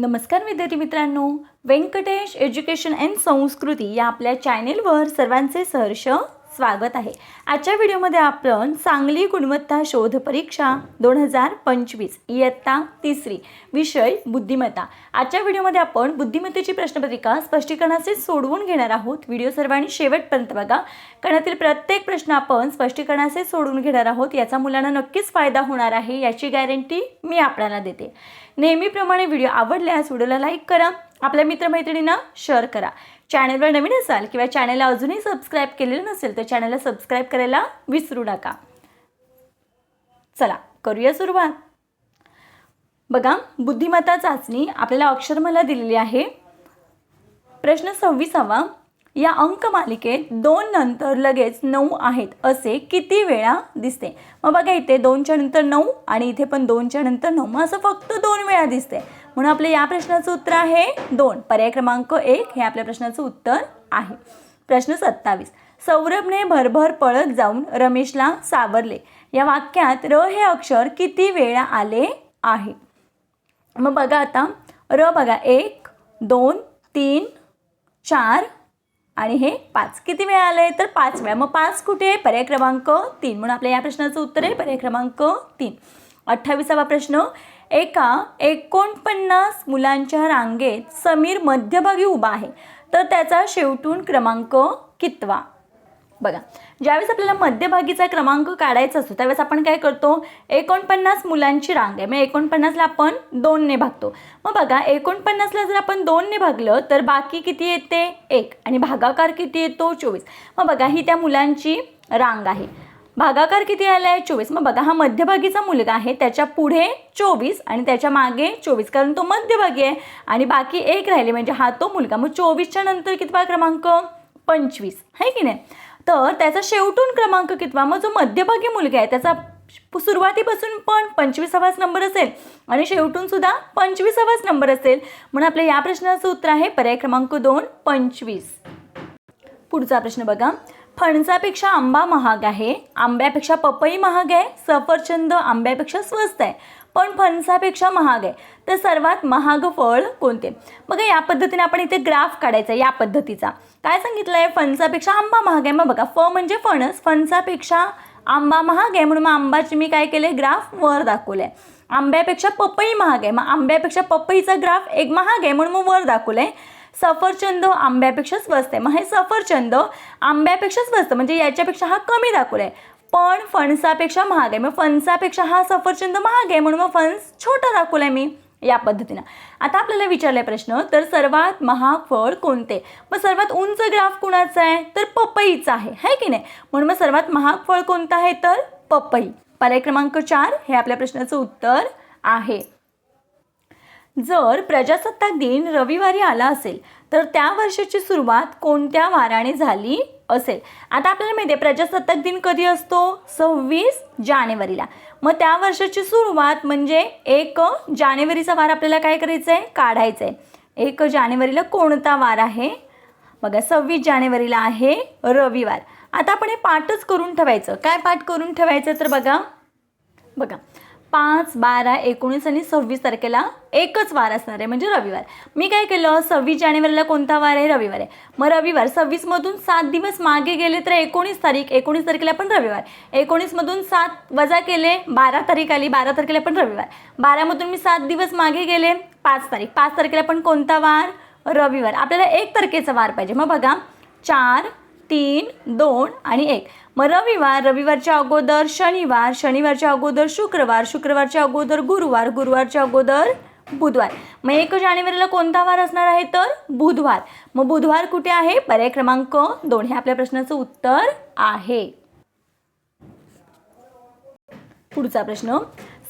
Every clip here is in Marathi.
नमस्कार विद्यार्थी मित्रांनो. व्यंकटेश एज्युकेशन अँड संस्कृती या आपल्या चॅनेलवर सर्वांचे सहर्ष स्वागत आहे. आजच्या व्हिडिओमध्ये आपण चांगली गुणवत्ता शोध परीक्षा दोन हजार पंचवीस इयत्ता तिसरी विषय बुद्धिमत्ता. आजच्या व्हिडिओमध्ये आपण बुद्धिमत्तेची प्रश्नपत्रिका स्पष्टीकरणाचे सोडवून घेणार आहोत. व्हिडिओ सर्वांनी शेवटपर्यंत बघा. कारण प्रत्येक प्रश्न आपण स्पष्टीकरणाचे सोडवून घेणार आहोत. याचा मुलांना नक्कीच फायदा होणार आहे याची गॅरंटी मी आपल्याला देते. नेहमीप्रमाणे व्हिडिओ आवडल्यास व्हिडिओला लाईक करा. आपल्या मित्रमैत्रिणींना शेअर करा. चॅनलवर नवीन असाल किंवा चॅनलला अजूनही सबस्क्राईब केलेलं नसेल तर चॅनलला सबस्क्राईब करायला विसरू नका. चला करूया सुरुवात. बघा बुद्धिमत्ता चाचणी आपल्याला अक्षरमाला दिलेली आहे. प्रश्न सव्वीसावा या अंक मालिकेत दोन नंतर लगेच नऊ आहेत असे किती वेळा दिसते? मग बघा इथे दोनच्या नंतर नऊ आणि इथे पण दोनच्या नंतर नऊ मग असं फक्त दोन वेळा दिसते. म्हणून आपलं या प्रश्नाचं उत्तर आहे दोन. पर्याय क्रमांक एक हे आपल्या प्रश्नाचं उत्तर आहे. प्रश्न सत्तावीस. सौरभने भरभर पळत जाऊन रमेशला सावरले. या वाक्यात र हे अक्षर किती वेळा आले आहे? मग बघा आता. र बघा एक दोन तीन चार आणि हे पाच. किती वेळा आले? तर पाच वेळा. मग पाच कुठे आहे? पर्याय क्रमांक तीन. म्हणून आपल्या या प्रश्नाचं उत्तर आहे पर्याय क्रमांक तीन. अठ्ठावीसावा प्रश्न. एका एकोणपन्नास मुलांच्या रांगेत समीर मध्यभागी उभा आहे. तर त्याचा शेवटून क्रमांक कितवा? बघा ज्यावेळेस आपल्याला मध्यभागीचा क्रमांक काढायचा असतो त्यावेळेस आपण काय करतो? एकोणपन्नास मुलांची रांग आहे. मग एकोणपन्नासला आपण दोनने भागतो. मग बघा एकोणपन्नासला जर आपण दोनने भागलं तर बाकी किती येते? एक. आणि भागाकार किती येतो? चोवीस. मग बघा ही त्या मुलांची रांग आहे. भागाकार किती आला आहे चोवीस. मग बघा हा मध्यभागीचा मुलगा आहे त्याच्या पुढे चोवीस आणि त्याच्यामागे चोवीस. कारण तो मध्यभागी आहे आणि बाकी एक राहिले म्हणजे हा तो मुलगा. मग चोवीसच्या नंतर कितवा क्रमांक? पंचवीस. आहे की नाही? तर त्याचा शेवटून क्रमांक कितवा? मग जो मध्यभागी मुलगा आहे त्याचा सुरुवातीपासून पण पंचवीसावाच नंबर असेल आणि शेवटून सुद्धा पंचवीसावाच नंबर असेल. म्हणून आपल्या या प्रश्नाचं उत्तर आहे पर्याय क्रमांक दोन पंचवीस. पुढचा प्रश्न बघा. फणसापेक्षा आंबा महाग आहे. आंब्यापेक्षा पपई महाग आहे. सफरचंद आंब्यापेक्षा स्वस्त आहे. पण फणसापेक्षा महाग आहे. तर सर्वात महाग फळ कोणते? बघा या पद्धतीने आपण इथे ग्राफ काढायचा या पद्धतीचा. काय सांगितलं आहे फणसापेक्षा आंबा महाग आहे. मग बघा फ म्हणजे फणस. फणसापेक्षा आंबा महाग आहे. म्हणून मग आंबाची मी काय केले ग्राफ वर दाखवलं आहे आंब्यापेक्षा पपई महाग आहे. मग आंब्यापेक्षा पपईचा ग्राफ एक महाग आहे. म्हणून मग वर दाखवलं आहे सफरचंद आंब्यापेक्षा स्वस्त आहे. मग हे सफरचंद आंब्यापेक्षा स्वस्त म्हणजे याच्यापेक्षा हा कमी दाखवला आहे. पण फणसापेक्षा महाग आहे. मग फणसापेक्षा हा सफरचंद महाग आहे म्हणून मग फणस छोटा दाखवला आहे मी या पद्धतीनं. आता आपल्याला विचारलाय प्रश्न तर सर्वात महाग फळ कोणते? मग सर्वात उंच ग्राफ कुणाचा आहे? तर पपईचा आहे है की नाही? म्हणून मग सर्वात महाग फळ कोणतं आहे? तर पपई. पर्याय क्रमांक चार हे आपल्या प्रश्नाचं उत्तर आहे. जर प्रजासत्ताक दिन रविवारी आला असेल तर त्या वर्षाची सुरुवात कोणत्या वाराने झाली असेल? आता आपल्याला माहिती आहे प्रजासत्ताक दिन कधी असतो? सव्वीस जानेवारीला. मग त्या वर्षाची सुरुवात म्हणजे एक जानेवारीचा वार आपल्याला काय करायचं आहे? काढायचं आहे. एक जानेवारीला कोणता वार आहे? बघा सव्वीस जानेवारीला आहे रविवार. आता आपण हे पाठच करून ठेवायचं. काय पाठ करून ठेवायचं तर बघा. बघा पाच बारा एकोणीस आणि सव्वीस तारखेला एकच वार असणार आहे म्हणजे रविवार. मी काय केलं? सव्वीस जानेवारीला कोणता वार आहे? रविवार आहे. मग रविवार सव्वीसमधून सात दिवस मागे गेले तर एकोणीस तारीख एकोणीस तारखेला पण रविवार. एकोणीसमधून सात वजा केले बारा तारीख आली बारा तारखेला पण रविवार. बारामधून मी सात दिवस मागे गेले पाच तारीख. पाच तारखेला पण कोणता वार? रविवार. आपल्याला एक तारखेचा वार पाहिजे. मग बघा चार तीन दोन आणि एक. मग रविवार रविवारच्या अगोदर शनिवार शनिवारच्या अगोदर शुक्रवार शुक्रवारच्या अगोदर गुरुवार गुरुवारच्या अगोदर बुधवार. मग एक जानेवारीला कोणता वार असणार आहे तर बुधवार. मग बुधवार कुठे आहे? पर्याय क्रमांक दोन. हे आपल्या प्रश्नाचं उत्तर आहे. पुढचा प्रश्न.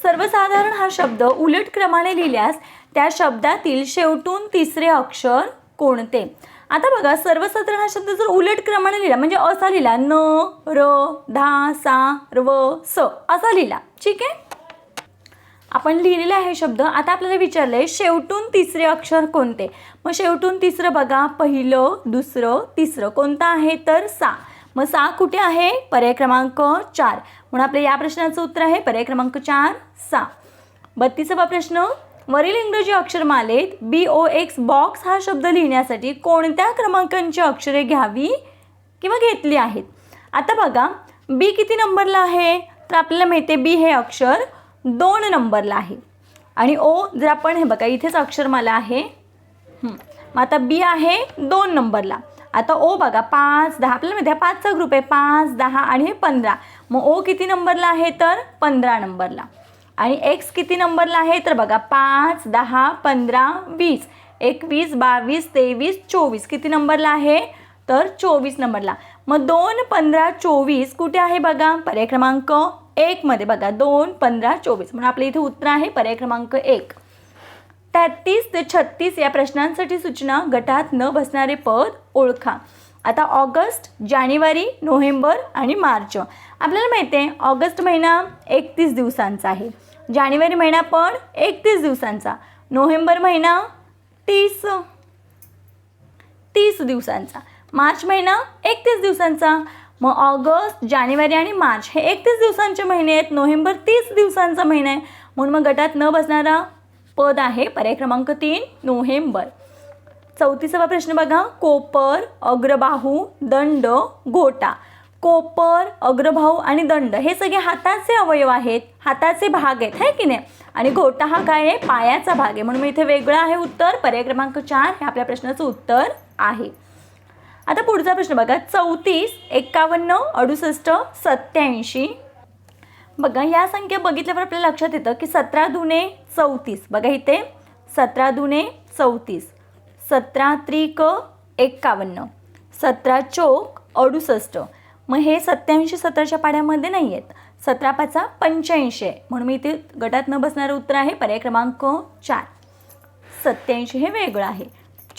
सर्वसाधारण हा शब्द उलट क्रमाने लिहिल्यास त्या शब्दातील शेवटून तिसरे अक्षर कोणते? आता बघा सर्वसाधारण हा शब्द जर उलट क्रमाने लिहिला म्हणजे असा लिहिला न र धा सा रव स असा लिहिला. ठीक आहे? आपण लिहिलेला आहे शब्द. आता आपल्याला विचारलं आहे शेवटून तिसरे अक्षर कोणते? मग शेवटून तिसरं बघा पहिलं दुसरं तिसरं. कोणतं आहे? तर सा. मग सा कुठे आहे? पर्याय क्रमांक चार. म्हणून आपल्या या प्रश्नाचं उत्तर आहे पर्याय क्रमांक चार सा. बत्तीसावा प्रश्न. वरील इंग्रजी अक्षरमालेत बी ओ एक्स बॉक्स हा शब्द लिहिण्यासाठी कोणत्या क्रमांकांची अक्षरे घ्यावी किंवा घेतली आहेत? आता बघा बी किती नंबरला आहे? तर आपल्याला माहिती आहे बी हे अक्षर दोन नंबरला आहे. आणि ओ जर आपण हे बघा इथेच अक्षरमाला आहे. मग आता बी आहे दोन नंबरला. आता ओ बघा पाच दहा. आपल्याला माहिती आहे पाचचा ग्रुप आहे पाच दहा आणि हे पंधरा. मग ओ किती नंबरला आहे? तर पंधरा नंबरला. आणि एक्स किती नंबरला आहे? तर बघा पाच दहा पंधरा वीस. एकवीस बावीस तेवीस चोवीस. किती नंबरला आहे? तर चोवीस नंबरला. मग दोन पंधरा चोवीस कुठे आहे बघा? पर्याय क्रमांक एकमध्ये बघा. दोन पंधरा चोवीस. म्हणून आपल्या इथे उत्तर आहे पर्याय क्रमांक एक. तेहतीस ते छत्तीस या प्रश्नांसाठी सूचना गटात न बसणारे पद ओळखा. आता ऑगस्ट जानेवारी नोव्हेंबर आणि मार्च. आपल्याला माहिती आहे ऑगस्ट महिना एकतीस दिवसांचा आहे. जानेवारी महिना पण एकतीस दिवसांचा. नोव्हेंबर महिना तीस. तीस दिवसांचा. मार्च महिना एकतीस दिवसांचा. मग ऑगस्ट जानेवारी आणि मार्च हे एकतीस दिवसांचे महिने आहेत. नोव्हेंबर तीस दिवसांचा महिना आहे. म्हणून मग गटात न बसणारा पद आहे पर्याय क्रमांक तीन नोव्हेंबर. चौतीसावा प्रश्न बघा. कोपर अग्रबाहू दंड गोटा कोपर अग्रभाऊ आणि दंड हे सगळे हाताचे अवयव आहेत. हाताचे भाग आहेत है की नाही? आणि घोटा हा काय आहे? पायाचा भाग आहे. म्हणून इथे वेगळं आहे उत्तर. पर्याय क्रमांक चार हे आपल्या प्रश्नाचं उत्तर आहे. आता पुढचा प्रश्न बघा. चौतीस एक्कावन्न अडुसष्ट सत्याऐंशी बघा या संख्या बघितल्यावर आपल्याला लक्षात येतं की सतरा दुने चौतीस. बघा इथे. सतरा दुने चौतीस. सतरा त्रिक एक्कावन्न. सतरा चोक अडुसष्ट. मग हे सत्याऐंशी सतराच्या पाड्यामध्ये नाही आहेत. सतरा पाचा पंच्याऐंशी आहे. म्हणून मी इथे गटात न बसणारं उत्तर आहे पर्याय क्रमांक चार. सत्याऐंशी हे वेगळं आहे.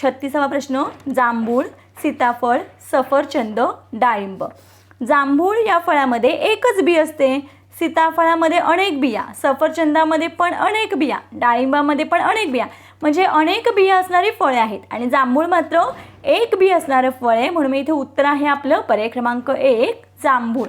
छत्तीसावा प्रश्न जांभूळ सीताफळ सफरचंद डाळिंब. जांभूळ या फळामध्ये एकच बी असते. सीताफळामध्ये अनेक बिया सफरचंदामध्ये पण अनेक बिया डाळिंबामध्ये पण अनेक बिया. म्हणजे अनेक बिया असणारी फळे आहेत. आणि जांभूळ मात्र एक बी असणारं फळ आहे म्हणून मी इथे उत्तर आहे आपलं. पर्याय क्रमांक एक जांभूळ.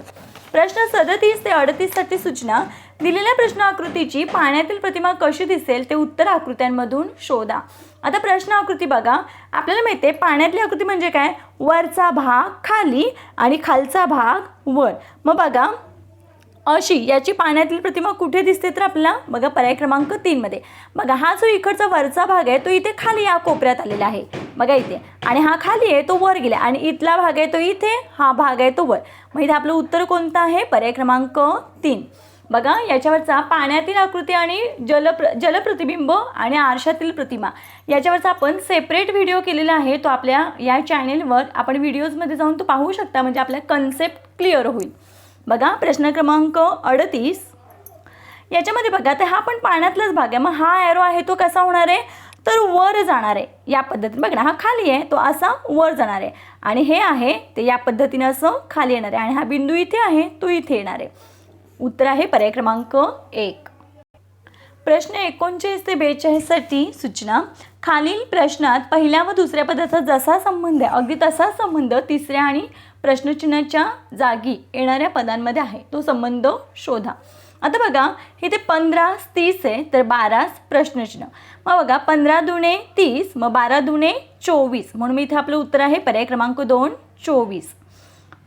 प्रश्न सदतीस ते अडतीससाठी सूचना. दिलेल्या प्रश्न आकृतीची पाण्यातील प्रतिमा कशी दिसेल ते उत्तर आकृत्यांमधून शोधा. आता प्रश्न आकृती बघा. आपल्याला माहिती आहे पाण्यातली आकृती म्हणजे काय? वरचा भाग खाली आणि खालचा भाग वर. मग बघा. अशी याची पाण्यातील प्रतिमा कुठे दिसते तर आपल्याला बघा पर्याय क्रमांक तीनमध्ये बघा हा जो इकडचा वरचा भाग आहे तो इथे खाली या कोपऱ्यात आलेला आहे. बघा इथे. आणि हा खाली आहे तो वर गेला आणि इथला भाग आहे तो इथे हा भाग आहे तो वर. मग इथे आपलं उत्तर कोणतं आहे? पर्याय क्रमांक तीन. बघा याच्यावरचा पाण्यातील आकृती आणि जलप्र जलप्रतिबिंब आणि आरशातील प्रतिमा. याच्यावरचा आपण सेपरेट व्हिडिओ केलेला आहे तो आपल्या या चॅनेलवर आपण व्हिडिओजमध्ये जाऊन तो पाहू शकता म्हणजे आपल्या कन्सेप्ट क्लिअर होईल. बघा प्रश्न क्रमांक अडतीस. याच्यामध्ये बघा तर हा पण पाण्यातलाच भाग आहे. मग हा ॲरो आहे तो कसा होणार आहे? तर वर जाणार आहे. या पद्धतीने बघ ना हा खाली आहे तो असा वर जाणार आहे. आणि हे आहे ते या पद्धतीने असं खाली येणार आहे. आणि हा बिंदू इथे आहे तो इथे येणार आहे. उत्तर आहे पर्याय क्रमांक एक. प्रश्न एकोणचाळीस ते बेचाळीससाठी सूचना. खालील प्रश्नात पहिल्या व दुसऱ्या पदाचा जसा संबंध आहे अगदी तसाच संबंध तिसऱ्या आणि प्रश्नचिन्हाच्या जागी येणाऱ्या पदांमध्ये आहे. तो संबंध शोधा. आता बघा इथे पंधरा तीस आहे तर बाराच प्रश्नचिन्ह. मग बघा पंधरा दुणे तीस मग बारा दुणे चोवीस. म्हणून मी इथे आपलं उत्तर आहे पर्याय क्रमांक दोन चोवीस.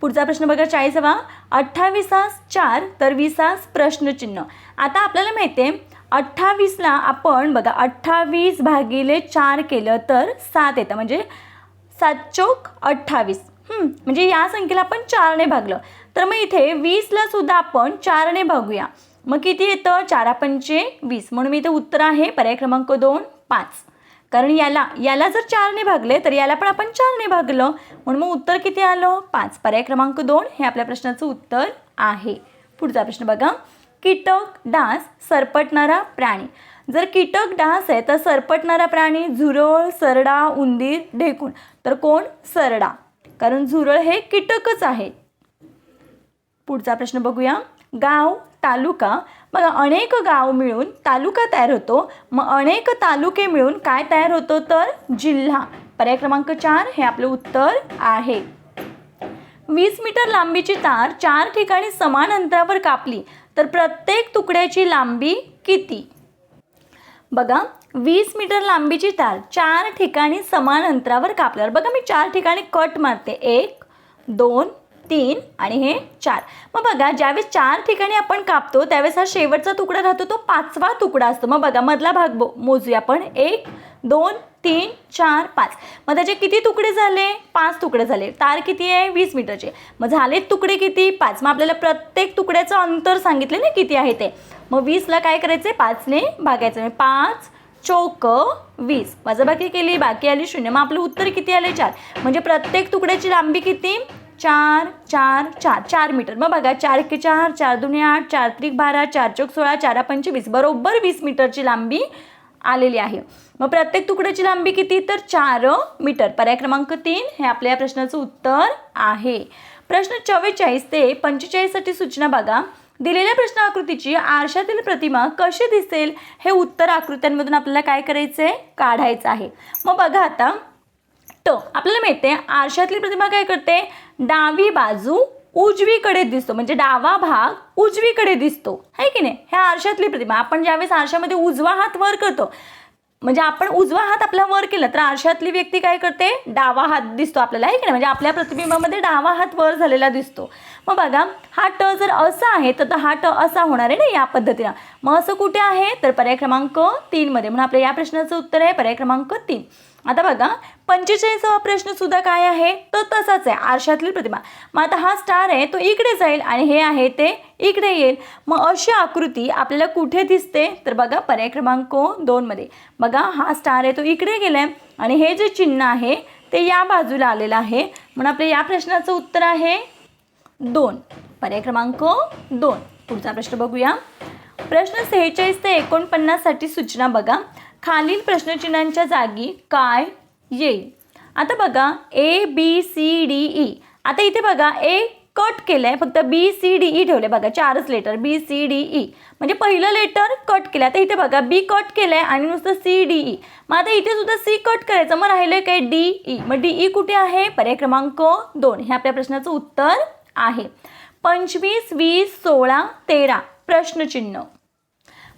पुढचा प्रश्न बघा चाळीस चाळीसावा. अठ्ठावीसास चार तर विसास प्रश्नचिन्ह. आता आपल्याला माहिती आहे अठ्ठावीसला आपण बघा अठ्ठावीस भागिले चार केलं तर सात येतं. म्हणजे सात चोक अठ्ठावीस. म्हणजे या संख्येला आपण चारने भागलं. तर मग इथे वीसला सुद्धा आपण चारने भागूया. मग किती येतं? चारा पंचे वीस. म्हणून मी इथे उत्तर आहे पर्याय क्रमांक दोन पाच. कारण याला याला जर चारने भागले तर याला पण आपण चारने भागलं. म्हणून मग उत्तर किती आलं? पाच. पर्याय क्रमांक दोन हे आपल्या प्रश्नाचं उत्तर आहे. पुढचा प्रश्न बघा. कीटक डास सरपटणारा प्राणी. जर कीटक डास आहे तर सरपटणारा प्राणी झुरळ सरडा उंदीर ढेकूण. तर कोण? सरडा. कारण झुरळ हे कीटकच आहे. पुढचा प्रश्न बघूया. गाव तालुका. बघा अनेक गाव मिळून तालुका तयार होतो. मग अनेक तालुके मिळून काय तयार होतो तर जिल्हा. पर्याय क्रमांक चार हे आपलं उत्तर आहे. वीस मीटर लांबीची तार चार ठिकाणी समान अंतरावर कापली. तर प्रत्येक तुकड्याची लांबी किती? बघा वीस मीटर लांबीची तार चार ठिकाणी समान अंतरावर कापल्यावर. बघा मी चार ठिकाणी कट मारते. एक दोन तीन आणि हे चार. मग बघा ज्यावेळेस चार ठिकाणी आपण कापतो त्यावेळेस हा शेवटचा तुकडा राहतो तो पाचवा तुकडा असतो. मग बघा मधला भाग बो मोजूया आपण. एक दोन तीन चार पाच. मग त्याचे किती तुकडे झाले? पाच तुकडे झाले. तार किती आहे? वीस मीटरचे. मग झाले तुकडे किती? पाच. मग आपल्याला प्रत्येक तुकड्याचं अंतर सांगितले ना किती आहे ते. मग वीसला काय करायचं आहे पाचने भागायचं. म्हणजे पाच चौक वीस. वजाबाकी केली बाकी आली शून्य. मग आपलं उत्तर किती आले चार. म्हणजे प्रत्येक तुकड्याची लांबी किती? चार चार चार. चार मीटर. मग बघा चार के चार चार दुने आठ चार त्रिक बारा चार चौक सोळा चारा पंचवीस. बरोबर वीस मीटरची लांबी आलेली आहे. मग प्रत्येक तुकड्याची लांबी किती? तर चार मीटर. पर्याय क्रमांक तीन. हे आपल्या या प्रश्नाचं उत्तर आहे. प्रश्न चव्वेचाळीस ते पंचेचाळीससाठी सूचना बघा. दिलेल्या प्रश्न आकृतीची आरशातील प्रतिमा कशी दिसेल हे उत्तर आकृत्यांमधून आपल्याला काय करायचं आहे काढायचं आहे. मग बघा आता. ट आपल्याला माहिती आहे आरशातली प्रतिमा काय करते? डावी बाजू उजवीकडे दिसतो. म्हणजे डावा भाग उजवीकडे दिसतो. आहे की नाही? ह्या आरशातली प्रतिमा. आपण ज्यावेळेस आरशामध्ये उजवा हात वर करतो म्हणजे आपण उजवा हात आपला वर केला तर आरशातली व्यक्ती काय करते? डावा हात दिसतो आपल्याला आहे की नाही? म्हणजे आपल्या प्रतिबिंबामध्ये डावा हात वर झालेला दिसतो. मग बघा हा ट जर असा आहे तर हा ट असा होणार आहे ना या पद्धतीनं. मग असं कुठे आहे? तर पर्याय क्रमांक तीनमध्ये म्हणून आपल्या या प्रश्नाचं उत्तर आहे पर्याय क्रमांक तीन. आता बघा पंचेचाळीसावा प्रश्न सुद्धा काय आहे? तो तसाच आहे आरशातली प्रतिमा. मग आता हा स्टार आहे तो इकडे जाईल आणि हे आहे ते इकडे येईल. मग अशी आकृती आपल्याला कुठे दिसते? तर बघा पर्याय क्रमांक दोनमध्ये बघा हा स्टार आहे तो इकडे गेलाय आणि हे जे चिन्ह आहे ते या बाजूला आलेलं आहे. म्हणून आपल्या या प्रश्नाचं उत्तर आहे दोन. पर्याय क्रमांक दोन. पुढचा प्रश्न बघूया. प्रश्न सेहेचाळीस ते एकोणपन्नाससाठी सूचना बघा. खालील प्रश्नचिन्हांच्या जागी काय येईल? आता बघा A B C D E आता इथे बघा ए कट केलं आहे फक्त B C D E e ठेवले बघा चारच letter B C D E म्हणजे पहिलं लेटर कट केलं आता इथे बघा बी कट केलं आहे आणि नुसतं सी डी ई मग आता इथे सुद्धा सी कट करायचं. मग राहिलं काय? D E e. मग डी ई e कुठे आहे? पर्याय क्रमांक दोन. हे आपल्या प्रश्नाचं उत्तर आहे. पंचवीस वीस सोळा तेरा. प्रश्नचिन्ह.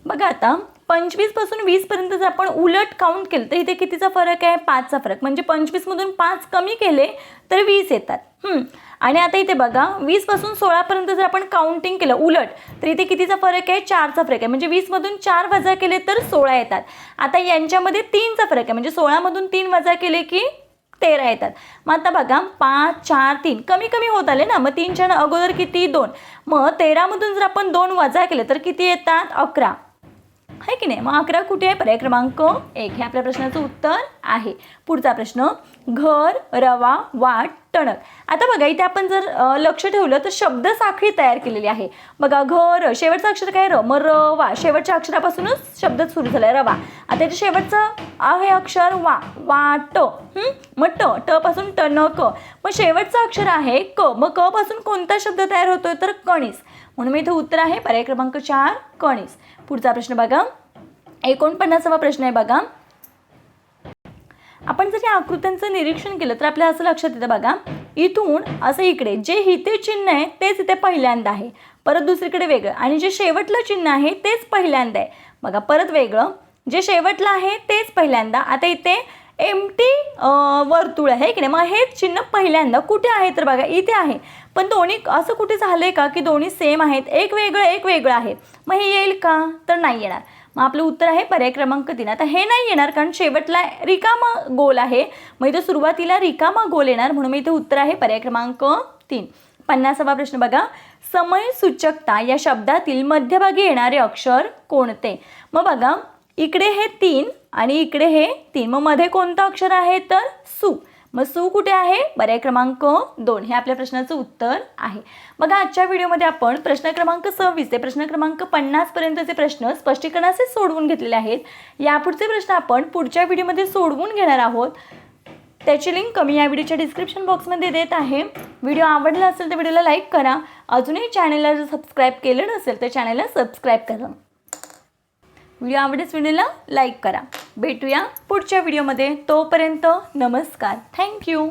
बघा आता पंचवीसपासून वीसपर्यंत जर आपण उलट काउंट केलं तर इथे कितीचा फरक आहे? पाचचा फरक. म्हणजे पंचवीसमधून पाच कमी केले तर वीस येतात. आणि आता इथे बघा वीसपासून सोळापर्यंत जर आपण काउंटिंग केलं उलट तर इथे कितीचा फरक आहे? चारचा फरक आहे. म्हणजे वीसमधून चार वजा केले तर सोळा येतात. आता यांच्यामध्ये तीनचा फरक आहे. म्हणजे सोळामधून तीन वजा केले की तेरा येतात. मग आता बघा पाच चार तीन. कमी कमी होत आले ना? मग तीनच्या अगोदर किती? दोन. मग तेरामधून जर आपण दोन वजा केले तर किती येतात? अकरा. आहे की नाही? मग अकरा कुठे आहे? पर्याय क्रमांक एक. हे आपल्या प्रश्नाचं उत्तर आहे. पुढचा प्रश्न घर रवा वाट टणक. आता बघा इथे आपण जर लक्ष ठेवलं तर शब्द साखळी तयार केलेली आहे. बघा घर शेवटचं अक्षर काय र मग रवा. शेवटच्या अक्षरापासूनच शब्द सुरू झालाय रवा. आता याचं शेवटचं आहे अक्षर वा वाट हं? मग ट ट पासून टणक. मग शेवटचं अक्षर आहे क. मग क पासून कोणता शब्द तयार होतोय? तर कणीस. म्हणून मी इथं उत्तर आहे. पर्याय क्रमांक चार कणीस. पुढचा प्रश्न बघा. एकोणपन्नासावा प्रश्न आहे बघा. आपण जर या आकृत्यांचं निरीक्षण केलं तर आपल्या असं लक्षात येतं बघा. इथून असं इकडे जे हिते चिन्ह आहे तेच इथे पहिल्यांदा आहे. परत दुसरीकडे वेगळं. आणि जे शेवटलं चिन्ह आहे तेच पहिल्यांदा आहे. बघा परत वेगळं. जे शेवटलं आहे तेच पहिल्यांदा. आता इथे एम टी वर्तुळ आहे. की नाही मग हे चिन्ह पहिल्यांदा कुठे आहे? तर बघा इथे आहे. पण दोन्ही असं कुठे झालं आहे का की दोन्ही सेम आहेत? एक वेगळं एक वेगळं आहे. मग हे येईल का? तर नाही येणार. मग आपलं उत्तर आहे पर्याय क्रमांक तीन. आता हे नाही येणार कारण शेवटला रिकामा गोल आहे. मग इथं सुरुवातीला रिकामा गोल येणार म्हणून मी इथे उत्तर आहे पर्याय क्रमांक तीन. पन्नासावा प्रश्न बघा. समय सूचकता या शब्दातील मध्यभागी येणारे अक्षर कोणते? मग बघा. इकडे हे तीन आणि इकडे हे तीन. मग मध्ये कोणतं अक्षर आहे? तर सु. मग सू कुठे आहे? पर्याय क्रमांक दोन. हे आपल्या प्रश्नाचं उत्तर आहे. बघा आजच्या व्हिडिओमध्ये आपण प्रश्न क्रमांक सव्वीस ते प्रश्न क्रमांक पन्नासपर्यंतचे प्रश्न स्पष्टीकरणाचे सोडवून घेतलेले आहेत. यापुढचे प्रश्न आपण पुढच्या व्हिडिओमध्ये सोडवून घेणार आहोत. त्याची लिंक मी या व्हिडिओच्या डिस्क्रिप्शन बॉक्समध्ये देत आहे. व्हिडिओ आवडला असेल तर व्हिडिओला लाईक करा. अजूनही चॅनलला जर सबस्क्राईब केलं नसेल तर चॅनलला सबस्क्राईब करा. व्हिडिओ आवडेल व्हिडिओला लाईक करा. भेटूया पुढच्या व्हिडिओमध्ये. तोपर्यंत नमस्कार. थँक्यू.